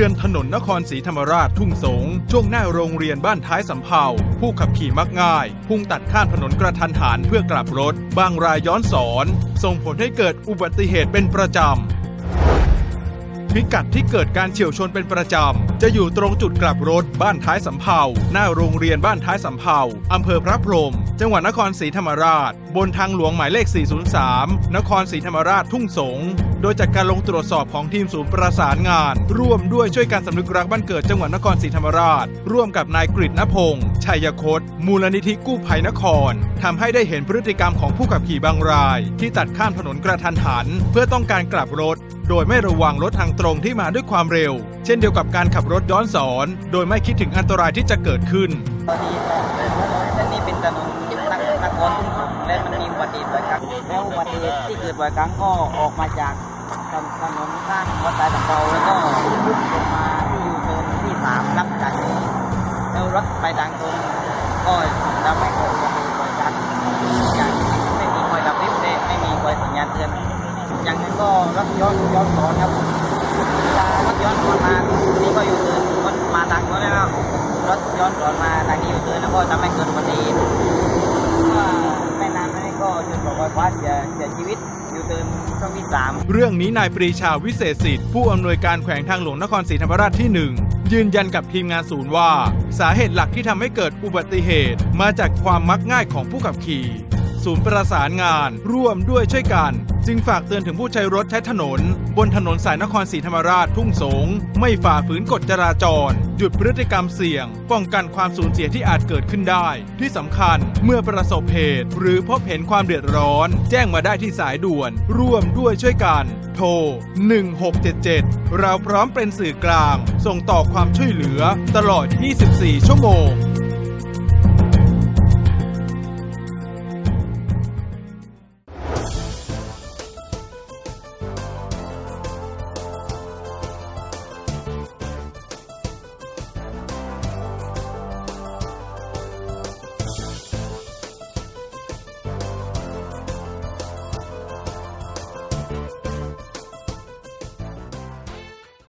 ตือนถนนนครศรีธรรมราชทุ่งสง ช่วงหน้าโรงเรียนบ้านท้ายสำเภาผู้ขับขี่มักง่าย พุ่งตัดข้ามถนนกระทันหันเพื่อกลับรถ บางรายย้อนสอน ส่งผลให้เกิดอุบัติเหตุเป็นประจำ พิกัดที่เกิดการเฉียวชนเป็นประจำ จะอยู่ตรงจุดกลับรถบ้านท้ายสำเภาหน้าโรงเรียนบ้านท้ายสำเภาอำเภอพระพรหมจังหวัดนครศรีธรรมราช บนทางหลวงหมายเลข 403 นครศรีธรรมราชทุ่งสง โดยจากการลงตรวจสอบของทีมศูนย์ประสานงาน ร่วมด้วยช่วยการสำนึกรักบ้านเกิดจังหวัดนครศรีธรรมราช ร่วมกับนายกฤษณพงษ์ชัยคต มูลนิธิกู้ภัยนครทำให้ได้เห็นพฤติกรรมของผู้ขับขี่บางราย ที่ตัดข้ามถนนกระทันหัน เพื่อต้องการกลับรถ โดยไม่ระวังรถทางตรงที่มาด้วยความเร็ว เช่นเดียวกับการขับรถย้อนสอน โดยไม่คิดถึงอันตรายที่จะเกิดขึ้นพอดีถนนเส้นนี้เป็นถนนนครนครทุ่งสงและมันมีอุบัติเหตุบ่อยครั้งแล้วอุบัติเหตุที่เกิดบ่อยครั้งก็ออกมาจากถนนข้างวัดสายตะเภาแล้วก็พุ่งลงมาที่ยูเทิร์นที่สามรับจากนี้แล้วรถไปทางตรงก็ทำให้เกิด รถย้อนย้อนสอนครับรถย้อนสอนมานี่ก็อยู่เทิร์นรถมาทางโน้นแล้วรถย้อนสอนมาทางนี้อยู่เทินแล้วก็ทำให้เกิดอุบัติเหตุไม่นานนี้ก็จนบอกว่าควาเสียเสียชีวิตอยู่เทิร์นช่องที่สามเรื่องนี้นายปรีชาวิเศษสิทธิ์ผู้อำนวยการแขวงทางหลวงนครศรีธรรมราชที่1ยืนยันกับทีมงานศูนย์ว่า สาเหตุหลักที่ทำให้เกิดอุบัติเหตุ มาจากความมักง่ายของผู้ขับขี่ ศูนย์ประสานงาน ร่วมด้วยช่วยกัน จึงฝากเตือนถึงผู้ใช้รถใช้ถนน บนถนนสายนครศรีธรรมราชทุ่งสง ไม่ฝ่าฝืนกฎจราจร หยุดพฤติกรรมเสี่ยง ป้องกันความสูญเสียที่อาจเกิดขึ้นได้ ที่สำคัญเมื่อประสบเหตุ หรือพบเห็นความเดือดร้อน แจ้งมาได้ที่สายด่วน ร่วมด้วยช่วยกัน โทร 1677 เราพร้อมเป็นสื่อกลาง ส่งต่อความช่วยเหลือตลอด 24 ชั่วโมง